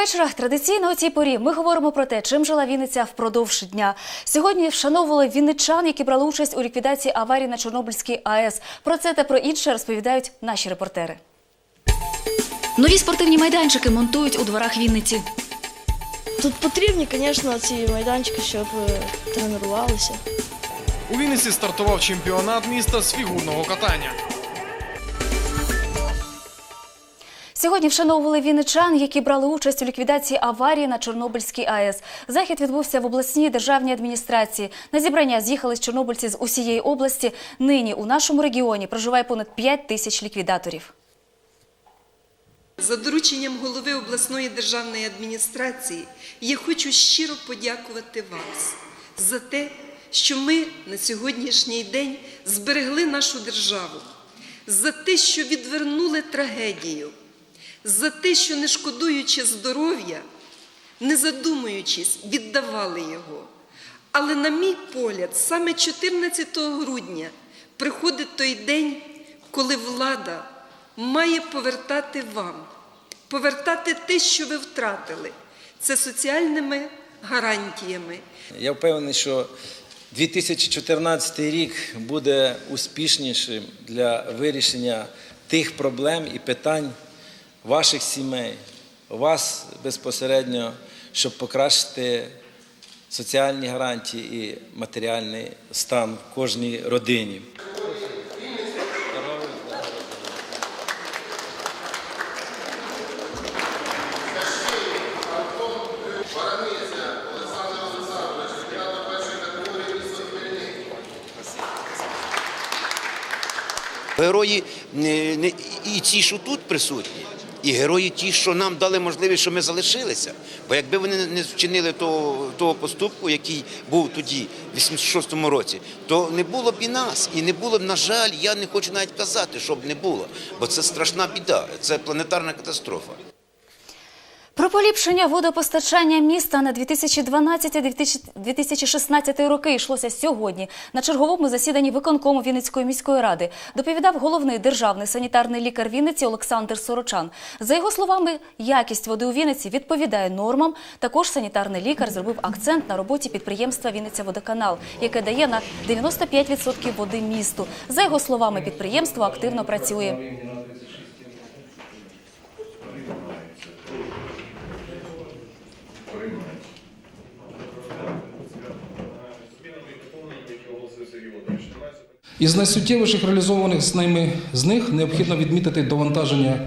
вечора. Традиційно у цій порі ми говоримо про те, чим жила Вінниця впродовж дня. Сьогодні вшановували вінничан, які брали участь у ліквідації аварії на Чорнобильській АЕС. Про це та про інше розповідають наші репортери. Нові спортивні майданчики монтують у дворах Вінниці. Тут потрібні, звісно, ці майданчики, щоб е, тренувалися. У Вінниці стартував чемпіонат міста з фігурного катання. Сьогодні вшановували вінничан, які брали участь у ліквідації аварії на Чорнобильській АЕС. Захід відбувся в обласній державній адміністрації. На зібрання з'їхались чорнобильці з усієї області. Нині у нашому регіоні проживає понад 5 тисяч ліквідаторів. За дорученням голови обласної державної адміністрації я хочу щиро подякувати вас за те, що ми на сьогоднішній день зберегли нашу державу, за те, що відвернули трагедію, за те, що не шкодуючи здоров'я, не задумуючись, віддавали його. Але, на мій погляд, саме 14 грудня приходить той день, коли влада має повертати вам, повертати те, що ви втратили. Це соціальними гарантіями, Я впевнений, що 2014 рік буде успішнішим для вирішення тих проблем і питань ваших сімей, вас безпосередньо, щоб покращити соціальні гарантії і матеріальний стан в кожній родині. Герої не, не, і ті, що тут присутні, і герої ті, що нам дали можливість, що ми залишилися. Бо якби вони не- вчинили того, того поступку, який був тоді, в 86-му році, то не було б і нас. І не було б, на жаль, я не хочу навіть казати, щоб не було. Бо це страшна біда, це планетарна катастрофа. Про поліпшення водопостачання міста на 2012-2016 роки йшлося сьогодні на черговому засіданні виконкому Вінницької міської ради. Доповідав головний державний санітарний лікар Вінниці Олександр Сорочан. За його словами, якість води у Вінниці відповідає нормам. Також санітарний лікар зробив акцент на роботі підприємства Вінниця Водоканал, яке дає на 95% води місту. За його словами, підприємство активно працює. Із найсуттєвіших реалізованих з ними з них необхідно відмітити довантаження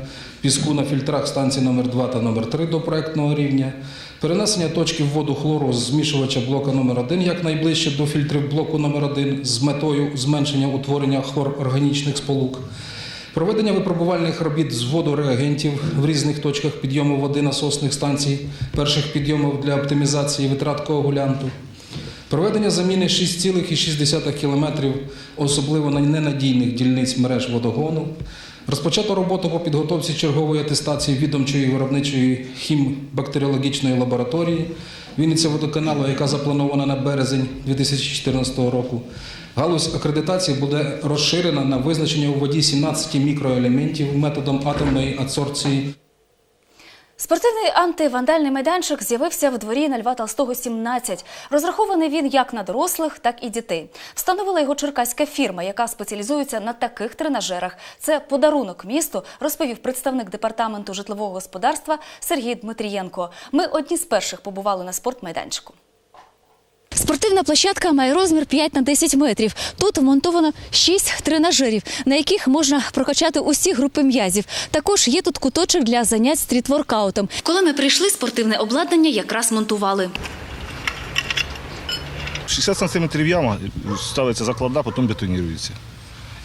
піску на фільтрах станції номер 2 та номер 3 до проектного рівня, перенесення точки вводу хлору з змішувача блока номер 1 якнайближче до фільтрів блоку номер 1 з метою зменшення утворення хлорорганічних сполук. Проведення випробувальних робіт з вводу реагентів в різних точках підйому води насосних станцій, перших підйомів для оптимізації витрат коагулянту, Проведення заміни 6,6 км, особливо на ненадійних дільниць мереж водогону. Розпочато роботу по підготовці чергової атестації відомчої виробничої хімбактеріологічної лабораторії Вінниця водоканалу, яка запланована на березень 2014 року. Галузь акредитації буде розширена на визначення у воді 17 мікроелементів методом атомної адсорбції Спортивний антивандальний майданчик з'явився в дворі на Льва Толстого 17. Розрахований він як на дорослих, так і дітей. Встановила його черкаська фірма, яка спеціалізується на таких тренажерах. Це подарунок місту, розповів представник департаменту житлового господарства Сергій Дмитрієнко. Ми одні з перших побували на спортмайданчику. Спортивна площадка має розмір 5 на 10 метрів. Тут вмонтовано 6 тренажерів, на яких можна прокачати усі групи м'язів. Також є тут куточок для занять стрітворкаутом. Коли ми прийшли, спортивне обладнання якраз монтували. 60 сантиметрів яма, ставиться закладна, потім бетонірується.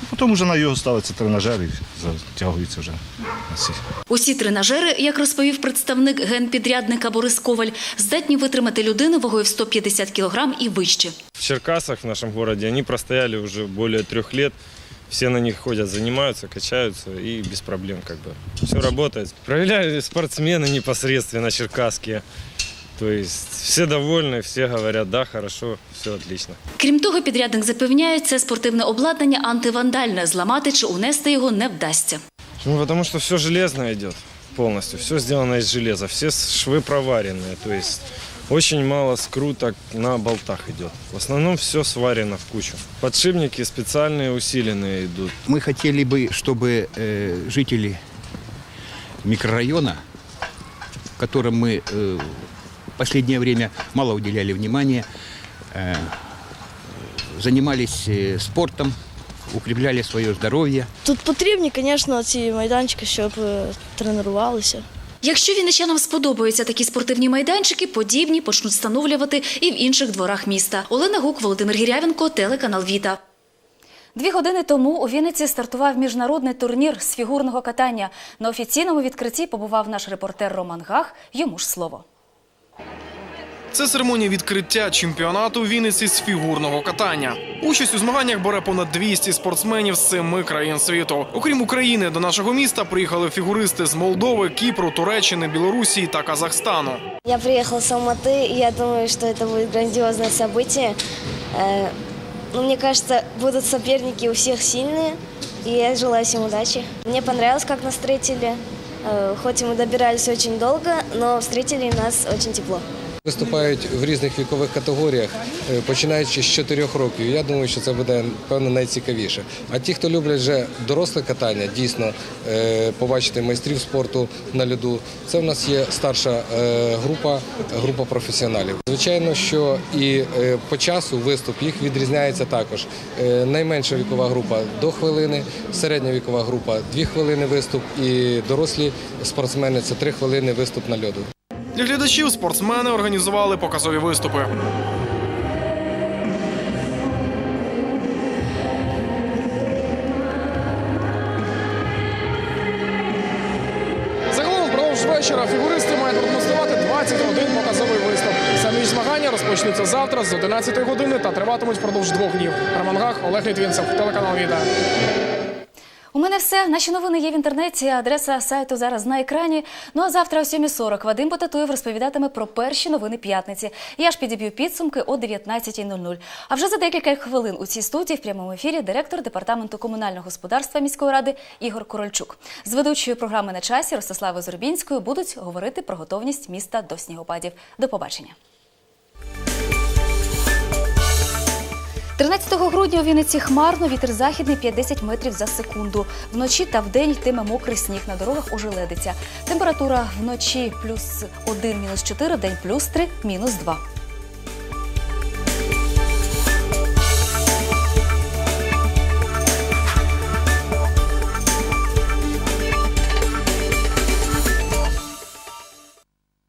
І потім вже на його ставиться тренажер і затягується вже. Усі тренажери, як розповів представник генпідрядника Борис Коваль, здатні витримати людину вагою в 150 кг і вище. В Черкасах, в нашем городе, они простояли уже более трех лет. Все на них ходят, занимаются, качаются и без проблем как бы. Все работает. Проявляли спортсмены непосредственно черкасские. То есть все довольны, все говорят, да, хорошо, все отлично. Крім того, підрядник запевняє, це спортивне обладнання антивандальне. Зламати чи унести його не вдасться. Почему? Потому что все железно идет. полностью. Все сделано из железа, все швы проваренные. То есть очень мало скруток на болтах идет. В основном все сварено в кучу. Подшипники специальные усиленные идут. Мы хотели бы, чтобы э, жители микрорайона, которым мы э, в последнее время мало уделяли внимания, э, занимались э, спортом, укрепляли свое здоровье. Тут потрібні, звісно, ці майданчики, щоб е, тренувалися. Якщо вінничанам сподобаються такі спортивні майданчики, подібні почнуть встановлювати і в інших дворах міста. Олена Гук, Володимир Гірявенко, телеканал Віта. Дві години тому у Вінниці стартував міжнародний турнір з фігурного катання. На офіційному відкритті побував наш репортер Роман Гах. Йому ж слово. Це церемонія відкриття чемпіонату Вінниці з фігурного катання. Участь у змаганнях бере понад 200 спортсменів з семи країн світу. Окрім України, до нашого міста приїхали фігуристи з Молдови, Кіпру, Туреччини, Білорусі та Казахстану. Я приехал с Алматы, и я думаю, что это будет грандиозное событие. Э, Ну, мне кажется, будут соперники у всех сильные, и я желаю всем удачи. Мне понравилось, как нас встретили. Э, Хоть мы добирались очень долго, но встретили нас очень тепло. Виступають в різних вікових категоріях, е, починаючи з 4 років. Я думаю, що це буде певно найцікавіше. А ті, хто люблять вже доросле катання, дійсно е, побачити майстрів спорту на льоду. Це в нас є старша е, група, група професіоналів. Звичайно, що і по часу виступ їх відрізняється також. Найменша вікова група до хвилини, середня вікова група 2 хвилини виступ, і дорослі спортсмени це 3 хвилини виступ на льоду. Для глядачів спортсмени організували показові виступи. Вечора фігуристи мають продемонструвати 21 показовий виступ. Самі змагання розпочнуться завтра з 11 години та триватимуть впродовж двох днів. Роман Гах, Олег Літвінцев, телеканал Віта. У мене все. Наші новини є в інтернеті. Адреса сайту зараз на екрані. Ну а завтра о 7.40 Вадим Потатуєв розповідатиме про перші новини п'ятниці. Я ж підіб'ю підсумки о 19.00. А вже за декілька хвилин у цій студії в прямому ефірі директор департаменту комунального господарства міської ради Ігор Корольчук. З ведучою програми на часі Ростиславою Зорбінською будуть говорити про готовність міста до снігопадів. До побачення. 13 грудня у Вінниці хмарно, вітер західний 5-10 метрів за секунду. Вночі та вдень йтиме мокрий сніг, на дорогах ожеледиться. Температура вночі плюс 1, мінус 4, день плюс 3, мінус 2.